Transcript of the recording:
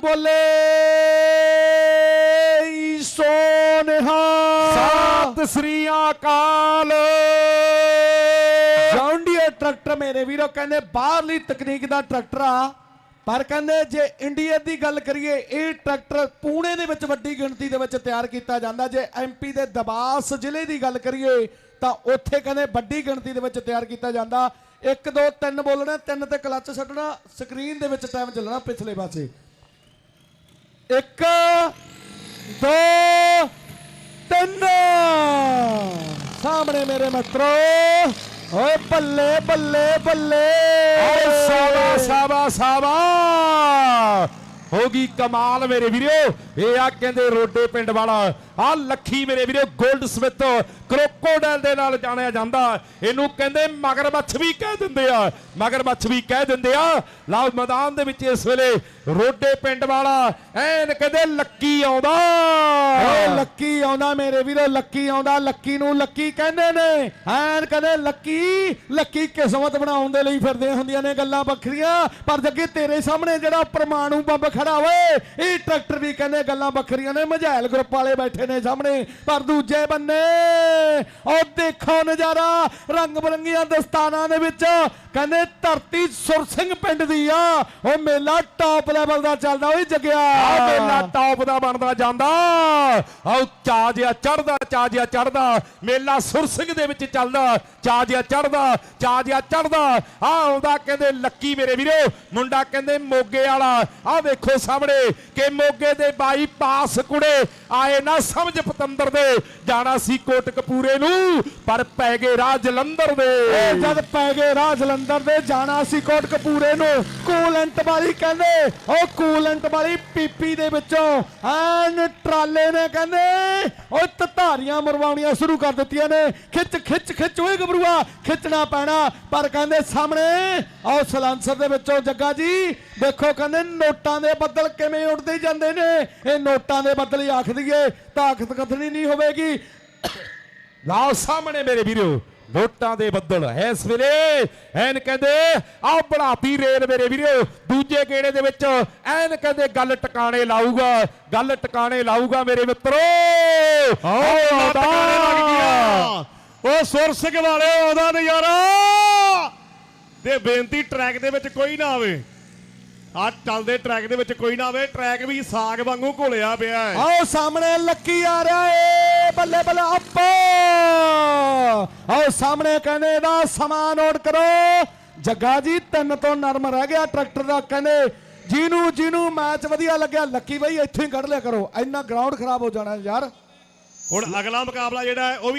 ਬੋਲੇ ਸੋਨਹਾ ਸਤਿ ਸ੍ਰੀ ਅਕਾਲ John Deere tractor ਮੇਰੇ ਵੀਰੋ ਕਹਿੰਦੇ ਬਾਹਰਲੀ ਤਕਨੀਕ ਦਾ ਟਰੈਕਟਰ ਆ। ਪਰ ਕਹਿੰਦੇ ਜੇ ਇੰਡੀਆ ਦੀ ਗੱਲ ਕਰੀਏ ਇਹ ਟਰੈਕਟਰ ਪੂਣੇ ਦੇ ਵਿੱਚ ਵੱਡੀ ਗਿਣਤੀ ਦੇ ਵਿੱਚ ਤਿਆਰ ਕੀਤਾ ਜਾਂਦਾ। ਜੇ ਐਮਪੀ ਦੇ ਦਬਾਸ ਜ਼ਿਲ੍ਹੇ ਦੀ ਗੱਲ ਕਰੀਏ ਤਾਂ ਉੱਥੇ ਕਹਿੰਦੇ ਵੱਡੀ ਗਿਣਤੀ ਦੇ ਵਿੱਚ ਤਿਆਰ ਕੀਤਾ ਜਾਂਦਾ। 1 2 3 ਬੋਲਣਾ 3 ਤੇ ਕਲੱਚ ਛੱਡਣਾ ਸਕਰੀਨ ਦੇ ਵਿੱਚ ਟਾਈਮ ਚੱਲਣਾ ਪਿਛਲੇ ਪਾਸੇ। 1 2 ਤਿੰਨ। ਸਾਹਮਣੇ ਮੇਰੇ ਮਿੱਤਰੋ ਓਏ ਬੱਲੇ ਬੱਲੇ ਬੱਲੇ। ਓਏ ਸਾਵਾ ਸਾਵਾ ਸਾਵਾ ਹੋ ਗਈ ਕਮਾਲ ਮੇਰੇ ਵੀਰੋ ਇਹ ਆ ਕਹਿੰਦੇ ਰੋਡੇ ਪਿੰਡ ਵਾਲਾ। ਆ ਲੱਖੀ ਮੇਰੇ ਵੀਰੋ 골ਡ ਸਮਿਥ। ਕਰੋਕੋਡਾਈਲ ਦੇ ਨਾਲ ਜਾਣਿਆ ਜਾਂਦਾ। ਇਹਨੂੰ ਕਹਿੰਦੇ ਮਗਰਮੱਛ ਵੀ ਕਹਿ ਦਿੰਦੇ ਆ। ਮਗਰਮੱਛ ਵੀ ਕਹਿ ਦਿੰਦੇ ਆ। ਲਓ ਮੈਦਾਨ ਦੇ ਵਿੱਚ ਇਸ ਵੇਲੇ ਰੋਡੇ ਪਿੰਡ ਵਾਲਾ। ਐਨ ਕਹਿੰਦੇ ਲੱਕੀ ਆਉਂਦਾ। ਓਏ ਲੱਕੀ ਆਉਂਦਾ ਮੇਰੇ ਵੀਰੋ, ਲੱਕੀ ਆਉਂਦਾ। ਲੱਕੀ ਨੂੰ ਲੱਕੀ ਕਹਿੰਦੇ ਨੇ। ਐਨ ਕਹਿੰਦੇ ਲੱਕੀ ਲੱਕੀ ਕਿਸਮਤ ਬਣਾਉਣ ਦੇ ਲਈ ਫਿਰਦੇ ਹੁੰਦੀਆਂ ਨੇ ਗੱਲਾਂ ਵੱਖਰੀਆਂ। ਪਰ ਜੱਗੇ ਤੇਰੇ ਸਾਹਮਣੇ ਜਿਹੜਾ ਪਰਮਾਣੂ ਬੰਬ ਖੜਾ ਓਏ ਇਹ ਟਰੈਕਟਰ ਵੀ ਕਹਿੰਦੇ ਗੱਲਾਂ ਵੱਖਰੀਆਂ ਨੇ। ਮਝੈਲ ਗਰੁੱਪ ਵਾਲੇ ਬੈਠੇ ਨੇ ਸਾਹਮਣੇ। ਪਰ ਦੂਜੇ ਬੰਨੇ, ਉਹ ਦੇਖੋ ਨਜ਼ਾਰਾ ਰੰਗ ਬਰੰਗੀਆਂ ਦਸਤਾਨਾਂ ਦੇ ਵਿੱਚ। ਕਹਿੰਦੇ ਧਰਤੀ ਸੁਰ ਸਿੰਘ ਪਿੰਡ ਦੀ ਆ। ਉਹ ਮੇਲਾ ਟਾਪ ਲੈਵਲ ਦਾ ਚੱਲਦਾ ਓਏ ਜੱਗਿਆ। ਆ ਮੇਲਾ ਟੌਪ ਦਾ ਬਣਦਾ, ਜਾਂਦਾ। ਆਉ ਚਾਜਿਆ ਚੜਦਾ ਚਾਜਿਆ ਚੜਦਾ ਮੇਲਾ ਸੁਰ ਸਿੰਘ ਦੇ ਵਿੱਚ ਚੱਲਦਾ। ਚਾਜਿਆ ਚੜਦਾ ਚਾਜਿਆ ਚੜਦਾ ਆ ਆਉਂਦਾ ਕਹਿੰਦੇ, ਲੱਕੀ ਮੇਰੇ ਵੀਰੋ। ਮੁੰਡਾ ਕਹਿੰਦੇ, ਮੋਗੇ ਵਾਲਾ। ਆ ਵੇਖੋ ਸਾਹਮਣੇ ਕਿ ਮੋਗੇ ਦੇ ਬਾਈ ਪਾਸ ਕੁੜੇ ਆਏ ਨਾ ਸਮਝ ਪਤੰਦਰ ਦੇ, ਜਾਣਾ ਸੀ ਕੋਟਕਪੂਰੇ ਨੂੰ, ਪਰ ਪੈ ਗਏ ਰਾਹ ਜਲੰਧਰ ਦੇ। ਇਹ ਜਦ ਪੈ ਗਏ ਰਾਹ ਜਲੰਧਰ ਦੇ, ਜਾਣਾ ਸੀ ਕੋਟਕਪੂਰੇ ਨੂੰ, ਕੂਲੈਂਟ ਵਾਲੀ ਕਹਿੰਦੇ ਉਹ ਕੂਲੈਂਟ ਵਾਲੀ ਪੀਪੀ ਦੇ ਵਿੱਚੋਂ, ਐਨ ਟਰਾਲੇ ਨੇ ਕਹਿੰਦੇ ਉਹ ਤਧਾਰੀਆਂ ਮਰਵਾਉਣੀਆਂ ਸ਼ੁਰੂ ਕਰ ਦਿੱਤੀਆਂ ਨੇ। ਖਿੱਚ ਖਿੱਚ ਖਿੱਚ, ਓਏ ਗਬਰੂਆ, ਖਿੱਚਣਾ ਪੈਣਾ। ਪਰ ਕਹਿੰਦੇ ਸਾਹਮਣੇ ਉਹ ਸਲਾਂਸਰ ਦੇ ਵਿੱਚੋਂ ਜੱਗਾ ਜੀ, ਦੇਖੋ ਕਹਿੰਦੇ ਨੋਟਾਂ ਦੇ ਬੱਦਲ ਕਿਵੇਂ ਉੱਡਦੇ ਜਾਂਦੇ ਨੇ? ਇਹ ਨੋਟਾਂ ਦੇ ਬੱਦਲ ਹੀ ਆਖ ਦਈਏ ਤਾਕਤ ਕਥਨੀ ਨਹੀਂ ਹੋਵੇਗੀ। ਲਾਓ ਸਾਹਮਣੇ ਮੇਰੇ ਵੀਰੋ ਵੋਟਾਂ ਦੇ ਬੱਦਲ। ਇਸ ਵੇਲੇ ਐਨ ਕਹਿੰਦੇ ਆ ਬਣਾਤੀ ਰੇਲ ਮੇਰੇ ਵੀਰੋ ਦੂਜੇ ਗੇੜੇ ਦੇ ਵਿੱਚ ਐਨ ਕਹਿੰਦੇ ਗੱਲ ਟਿਕਾਣੇ ਲਾਊਗਾ ਗੱਲ ਟਿਕਾਣੇ ਲਾਊਗਾ ਮੇਰੇ ਮਿੱਤਰੋ। ਗਿਆ ਉਹ ਸੁਰ ਸਿੰਘ ਵਾਲੇ ਉਹਦਾ ਨਜ਼ਾਰਾ। ਤੇ ਬੇਨਤੀ ਟਰੈਕ ਦੇ ਵਿੱਚ ਕੋਈ ਨਾ ਆਵੇ। ਆ ਚੱਲਦੇ ਟਰੈਕ ਦੇ ਵਿੱਚ ਕੋਈ ਨਾ ਆਵੇ ਟਰੈਕ ਵੀ ਸਾਗ ਵਾਂਗੂ ਘੋਲਿਆ ਪਿਆ ਹੈ। ਆਓ ਸਾਹਮਣੇ ਲੱਕੀ ਆ ਰਿਹਾ ਏ ਬੱਲੇ ਬੱਲੇ ਅੱਪ। ਆਓ ਸਾਹਮਣੇ ਕਹਿੰਦੇ ਦਾ ਸਮਾਂ ਨੋਟ ਕਰੋ। ਜੱਗਾ ਜੀ ਤਿੰਨ ਤੋਂ ਨਰਮ ਰਹਿ ਗਿਆ ਟਰੈਕਟਰ ਦਾ ਕਹਿੰਦੇ ਜਿਹਨੂੰ ਜਿਹਨੂੰ ਮੈਚ ਵਧੀਆ ਲੱਗਿਆ ਲੱਕੀ ਬਈ ਇੱਥੋਂ ਹੀ ਕੱਢ ਲਿਆ ਕਰੋ। ਇੰਨਾ ਗਰਾਊਂਡ ਖਰਾਬ ਹੋ ਜਾਣਾ ਯਾਰ। ਹੁਣ ਅਗਲਾ ਮੁਕਾਬਲਾ ਜਿਹੜਾ ਹੈ ਉਹ ਵੀ